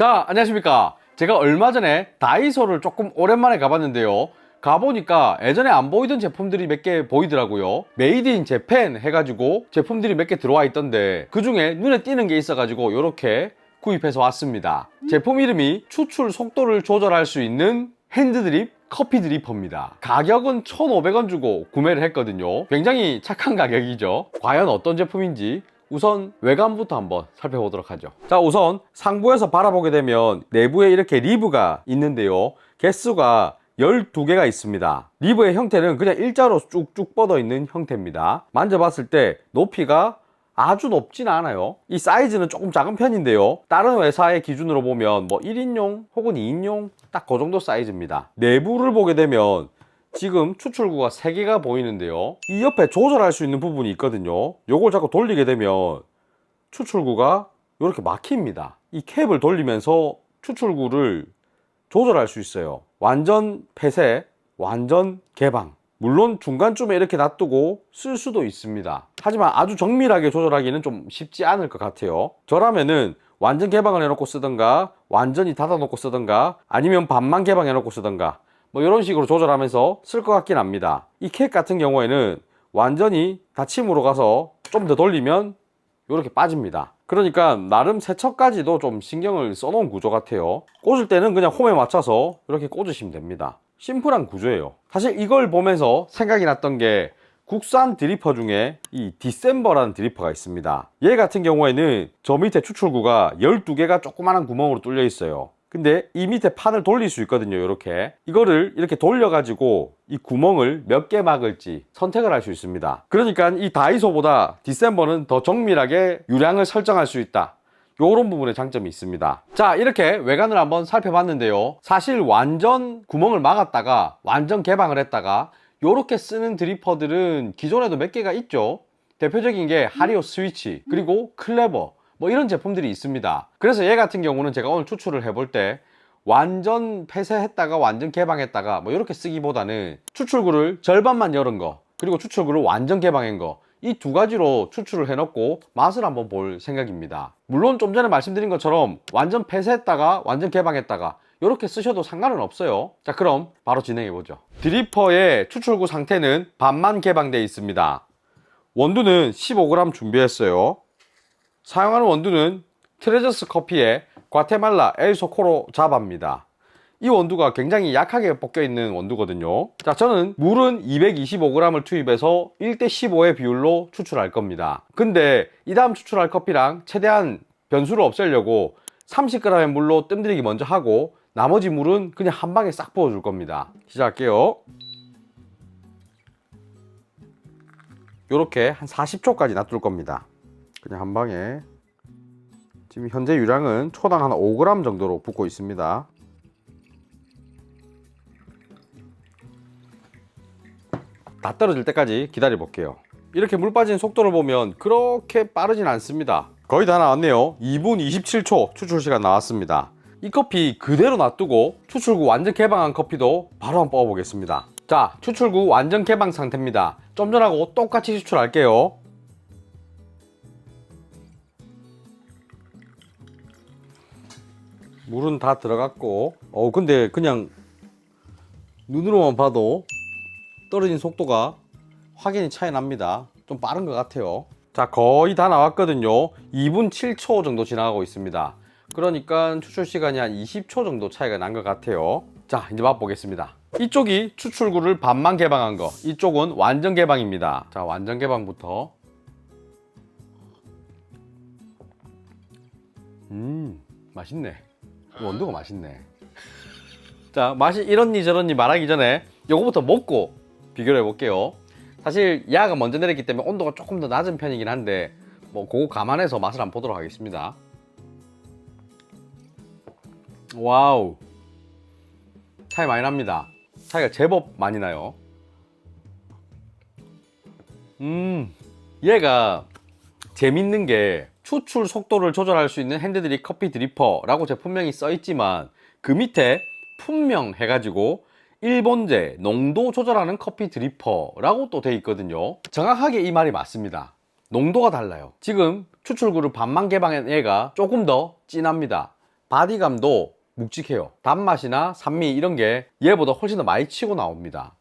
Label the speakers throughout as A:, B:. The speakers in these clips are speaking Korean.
A: 자, 안녕하십니까. 제가 얼마 전에 다이소를 조금 오랜만에 가봤는데요. 가보니까 예전에 안 보이던 제품들이 몇 개 보이더라고요. 메이드 인 재팬 해가지고 제품들이 몇 개 들어와 있던데 그 중에 눈에 띄는 게 있어가지고 이렇게 구입해서 왔습니다. 제품 이름이 추출 속도를 조절할 수 있는 핸드드립 커피 드리퍼입니다. 가격은 1,500원 주고 구매를 했거든요. 굉장히 착한 가격이죠. 과연 어떤 제품인지 우선 외관부터 한번 살펴보도록 하죠. 자, 우선 상부에서 바라보게 되면 내부에 이렇게 리브가 있는데요. 개수가 12개가 있습니다. 리브의 형태는 그냥 일자로 쭉쭉 뻗어 있는 형태입니다. 만져봤을 때 높이가 아주 높진 않아요. 이 사이즈는 조금 작은 편인데요. 다른 회사의 기준으로 보면 뭐 1인용 혹은 2인용 딱 그 정도 사이즈입니다. 내부를 보게 되면 지금 추출구가 3개가 보이는데요. 이 옆에 조절할 수 있는 부분이 있거든요. 요걸 자꾸 돌리게 되면 추출구가 이렇게 막힙니다. 이 캡을 돌리면서 추출구를 조절할 수 있어요. 완전 폐쇄, 완전 개방. 물론 중간쯤에 이렇게 놔두고 쓸 수도 있습니다. 하지만 아주 정밀하게 조절하기는 좀 쉽지 않을 것 같아요. 저라면은 완전 개방을 해놓고 쓰던가, 완전히 닫아놓고 쓰던가, 아니면 반만 개방해놓고 쓰던가, 뭐 이런 식으로 조절하면서 쓸 것 같긴 합니다. 이 캡 같은 경우에는 완전히 닫힘으로 가서 좀 더 돌리면 이렇게 빠집니다. 그러니까 나름 세척까지도 좀 신경을 써놓은 구조 같아요. 꽂을 때는 그냥 홈에 맞춰서 이렇게 꽂으시면 됩니다. 심플한 구조예요. 사실 이걸 보면서 생각이 났던 게 국산 드리퍼 중에 이 디셈버라는 드리퍼가 있습니다. 얘 같은 경우에는 저 밑에 추출구가 12개가 조그마한 구멍으로 뚫려 있어요. 근데 이 밑에 판을 돌릴 수 있거든요 이렇게. 이거를 이렇게 돌려 가지고 이 구멍을 몇 개 막을지 선택을 할 수 있습니다. 그러니까 이 다이소보다 디셈버는 더 정밀하게 유량을 설정할 수 있다. 요런 부분에 장점이 있습니다. 자 이렇게 외관을 한번 살펴봤는데요. 사실 완전 구멍을 막았다가 완전 개방을 했다가 요렇게 쓰는 드리퍼들은 기존에도 몇 개가 있죠? 대표적인 게 하리오 스위치 그리고 클레버 뭐 이런 제품들이 있습니다. 그래서 얘 같은 경우는 제가 오늘 추출을 해볼 때 완전 폐쇄했다가 완전 개방했다가 뭐 이렇게 쓰기보다는 추출구를 절반만 열은 거 그리고 추출구를 완전 개방한 거 이 두 가지로 추출을 해놓고 맛을 한번 볼 생각입니다. 물론 좀 전에 말씀드린 것처럼 완전 폐쇄했다가 완전 개방했다가 이렇게 쓰셔도 상관은 없어요. 자 그럼 바로 진행해 보죠. 드리퍼의 추출구 상태는 반만 개방되어 있습니다. 원두는 15g 준비했어요. 사용하는 원두는 트레저스 커피의 과테말라 엘소코로 자바입니다. 이 원두가 굉장히 약하게 벗겨 있는 원두거든요. 자, 저는 물은 225g을 투입해서 1대 15의 비율로 추출할 겁니다. 근데 이 다음 추출할 커피랑 최대한 변수를 없애려고 30g의 물로 뜸들이기 먼저 하고 나머지 물은 그냥 한 방에 싹 부어줄 겁니다. 시작할게요. 이렇게 한 40초까지 놔둘 겁니다. 그냥 한 방에 지금 현재 유량은 초당 한 5g 정도로 붓고 있습니다. 다 떨어질 때까지 기다려 볼게요. 이렇게 물 빠지는 속도를 보면 그렇게 빠르진 않습니다. 거의 다 나왔네요. 2분 27초 추출 시간 나왔습니다. 이 커피 그대로 놔두고 추출구 완전 개방한 커피도 바로 한번 뽑아보겠습니다. 자, 추출구 완전 개방 상태입니다. 좀 전하고 똑같이 추출할게요. 물은 다 들어갔고. 어 근데 그냥 눈으로만 봐도 떨어진 속도가 확연히 차이 납니다. 좀 빠른 것 같아요. 자 거의 다 나왔거든요. 2분 7초 정도 지나가고 있습니다. 그러니까 추출 시간이 한 20초 정도 차이가 난 것 같아요. 자 이제 맛보겠습니다. 이쪽이 추출구를 반만 개방한 거. 이쪽은 완전 개방입니다. 자 완전 개방부터. 음 맛있네 원두가 맛있네. 자, 맛이 이런니 저런니 말하기 전에 요거부터 먹고 비교를 해볼게요. 사실 야가 먼저 내렸기 때문에 온도가 조금 더 낮은 편이긴 한데 뭐 그거 감안해서 맛을 한번 보도록 하겠습니다. 와우. 차이 많이 납니다. 차이가 제법 많이 나요. 음, 얘가 재밌는 게 추출 속도를 조절할 수 있는 핸드드립 커피 드리퍼라고 제품명이 써 있지만 그 밑에 품명 해가지고 일본제 농도 조절하는 커피 드리퍼라고 또 돼 있거든요. 정확하게 이 말이 맞습니다. 농도가 달라요. 지금 추출구를 반만 개방한 얘가 조금 더 진합니다. 바디감도 묵직해요. 단맛이나 산미 이런 게 얘보다 훨씬 더 많이 치고 나옵니다.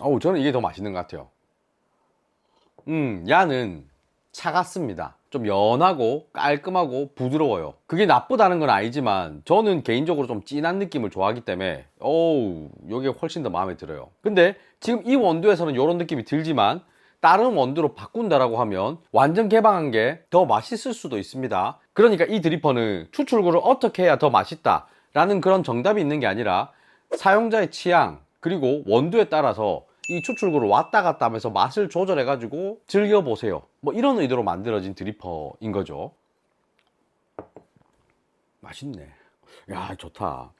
A: 어우, 저는 이게 더 맛있는 것 같아요. 음, 야는 차갑습니다. 좀 연하고 깔끔하고 부드러워요. 그게 나쁘다는 건 아니지만 저는 개인적으로 좀 진한 느낌을 좋아하기 때문에 어우, 이게 훨씬 더 마음에 들어요. 근데 지금 이 원두에서는 이런 느낌이 들지만 다른 원두로 바꾼다라고 하면 완전 개방한 게 더 맛있을 수도 있습니다. 그러니까 이 드리퍼는 추출구를 어떻게 해야 더 맛있다 라는 그런 정답이 있는 게 아니라 사용자의 취향 그리고 원두에 따라서 이 추출구를 왔다 갔다 하면서 맛을 조절해 가지고 즐겨 보세요. 뭐 이런 의도로 만들어진 드리퍼인 거죠. 맛있네. 야, 좋다.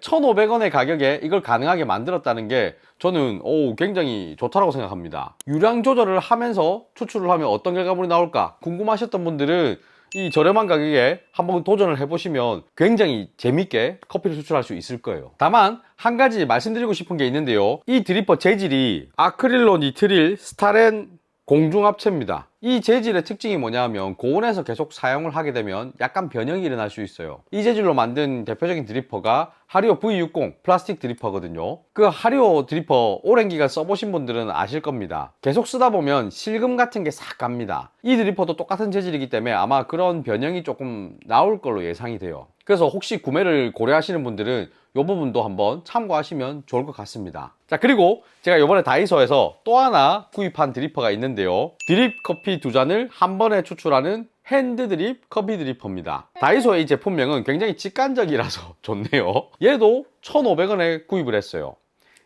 A: 1,500원의 가격에 이걸 가능하게 만들었다는 게 저는 오, 굉장히 좋다라고 생각합니다. 유량 조절을 하면서 추출을 하면 어떤 결과물이 나올까 궁금하셨던 분들은 이 저렴한 가격에 한번 도전을 해보시면 굉장히 재밌게 커피를 추출할 수 있을 거예요. 다만 한 가지 말씀드리고 싶은 게 있는데요. 이 드리퍼 재질이 아크릴로 니트릴 스타렌 공중합체입니다. 이 재질의 특징이 뭐냐면 고온에서 계속 사용을 하게 되면 약간 변형이 일어날 수 있어요. 이 재질로 만든 대표적인 드리퍼가 하리오 V60 플라스틱 드리퍼거든요. 그 하리오 드리퍼 오랜 기간 써보신 분들은 아실 겁니다. 계속 쓰다 보면 실금 같은 게 싹 갑니다. 이 드리퍼도 똑같은 재질이기 때문에 아마 그런 변형이 조금 나올 걸로 예상이 돼요. 그래서 혹시 구매를 고려하시는 분들은 이 부분도 한번 참고하시면 좋을 것 같습니다. 자, 그리고 제가 이번에 다이소에서 또 하나 구입한 드리퍼가 있는데요. 드립 두 잔을 한 번에 추출하는 핸드 드립 커피 드리퍼입니다. 다이소의 이 제품명은 굉장히 직관적이라서 좋네요. 얘도 1,500원에 구입을 했어요.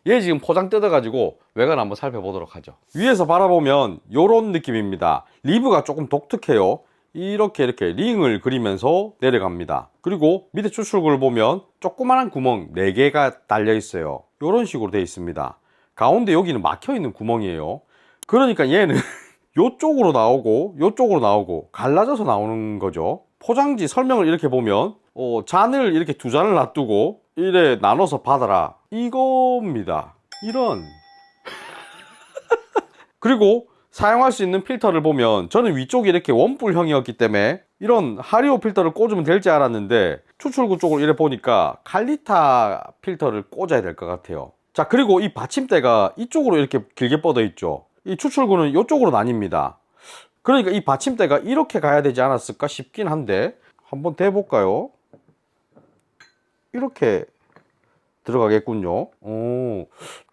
A: 얘 지금 포장 뜯어가지고 외관 한번 살펴보도록 하죠. 위에서 바라보면 이런 느낌입니다. 리브가 조금 독특해요. 이렇게 이렇게 링을 그리면서 내려갑니다. 그리고 밑에 추출구를 보면 조그만한 구멍 4개가 달려 있어요. 이런 식으로 되어 있습니다. 가운데 여기는 막혀 있는 구멍이에요. 그러니까 얘는 요쪽으로 나오고 요쪽으로 나오고 갈라져서 나오는 거죠. 포장지 설명을 이렇게 보면 어, 잔을 이렇게 두 잔을 놔두고 이래 나눠서 받아라 이겁니다. 이런 그리고 사용할 수 있는 필터를 보면 저는 위쪽이 이렇게 원뿔형이었기 때문에 이런 하리오 필터를 꽂으면 될지 알았는데 추출구 쪽을 이래 보니까 칼리타 필터를 꽂아야 될 것 같아요. 자 그리고 이 받침대가 이쪽으로 이렇게 길게 뻗어 있죠. 이 추출구는 이쪽으로 나뉩니다. 그러니까 이 받침대가 이렇게 가야 되지 않았을까 싶긴 한데 한번 대볼까요? 이렇게 들어가겠군요. 오.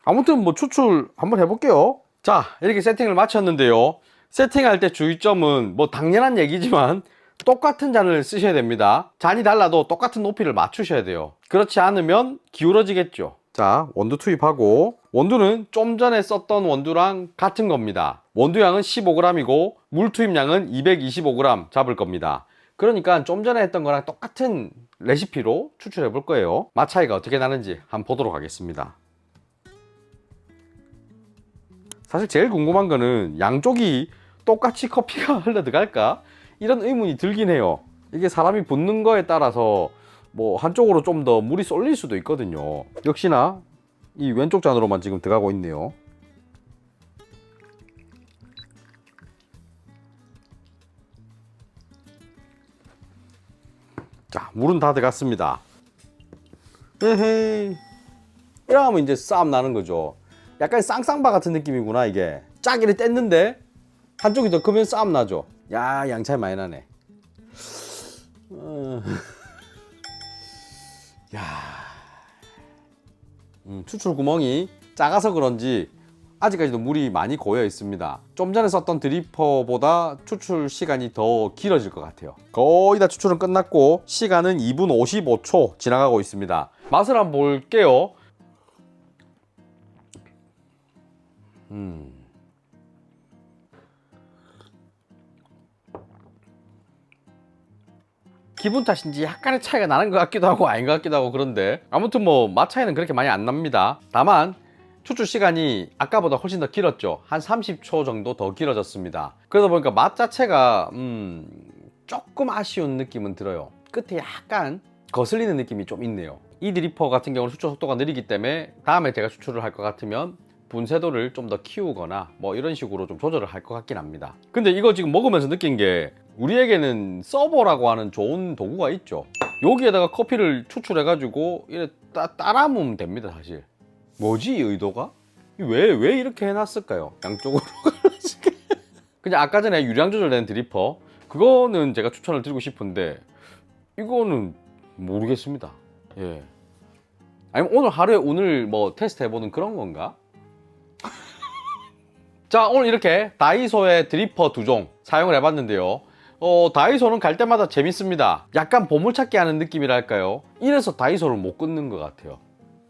A: 아무튼 뭐 추출 한번 해볼게요. 자, 이렇게 세팅을 마쳤는데요. 세팅할 때 주의점은 뭐 당연한 얘기지만 똑같은 잔을 쓰셔야 됩니다. 잔이 달라도 똑같은 높이를 맞추셔야 돼요. 그렇지 않으면 기울어지겠죠. 자, 원두 투입하고 원두는 좀 전에 썼던 원두랑 같은 겁니다. 원두량은 15g이고 물 투입량은 225g 잡을 겁니다. 그러니까 좀 전에 했던 거랑 똑같은 레시피로 추출해 볼 거예요. 맛 차이가 어떻게 나는지 한번 보도록 하겠습니다. 사실 제일 궁금한 거는 양쪽이 똑같이 커피가 흘러 들어갈까? 이런 의문이 들긴 해요. 이게 사람이 붓는 거에 따라서 뭐 한쪽으로 좀 더 물이 쏠릴 수도 있거든요. 역시나 이 왼쪽 잔으로만 지금 들어가고 있네요. 자, 물은 다 들어갔습니다. 에헤이. 이러면 이제 싸움 나는 거죠. 약간 쌍쌍바 같은 느낌이구나, 이게. 짜기를 뗐는데, 한쪽이 더 크면 싸움 나죠. 야, 양차이 많이 나네. 어... 야. 음, 추출 구멍이 작아서 그런지 아직까지도 물이 많이 고여 있습니다. 좀 전에 썼던 드리퍼보다 추출 시간이 더 길어질 것 같아요. 거의 다 추출은 끝났고 시간은 2분 55초 지나가고 있습니다. 맛을 한번 볼게요. 음. 기분 탓인지 약간의 차이가 나는 것 같기도 하고 아닌 것 같기도 하고 그런데 아무튼 뭐 맛 차이는 그렇게 많이 안 납니다. 다만 추출 시간이 아까보다 훨씬 더 길었죠. 한 30초 정도 더 길어졌습니다. 그러다 보니까 맛 자체가 음, 조금 아쉬운 느낌은 들어요. 끝에 약간 거슬리는 느낌이 좀 있네요. 이 드리퍼 같은 경우는 추출 속도가 느리기 때문에 다음에 제가 추출을 할 것 같으면 분쇄도를 좀 더 키우거나 뭐 이런 식으로 좀 조절을 할 것 같긴 합니다. 근데 이거 지금 먹으면서 느낀 게 우리에게는 서버라고 하는 좋은 도구가 있죠. 여기에다가 커피를 추출해 가지고 이래 따, 따라하면 됩니다 사실 뭐지 이 의도가? 왜, 왜 이렇게 해놨을까요? 양쪽으로 그냥 아까 전에 유량 조절된 드리퍼 그거는 제가 추천을 드리고 싶은데 이거는 모르겠습니다 예 아니면 오늘 하루에 오늘 뭐 테스트 해보는 그런 건가? 자 오늘 이렇게 다이소의 드리퍼 두 종 사용을 해봤는데요 어, 다이소는 갈 때마다 재밌습니다. 약간 보물찾기 하는 느낌이랄까요? 이래서 다이소를 못 끊는 것 같아요.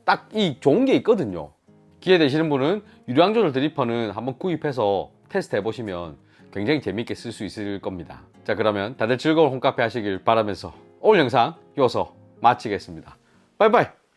A: 딱 이 좋은 게 있거든요. 기회 되시는 분은 유량 조절 드리퍼는 한번 구입해서 테스트 해보시면 굉장히 재밌게 쓸 수 있을 겁니다. 자 그러면 다들 즐거운 홈카페 하시길 바라면서 오늘 영상 이어서 마치겠습니다. 바이바이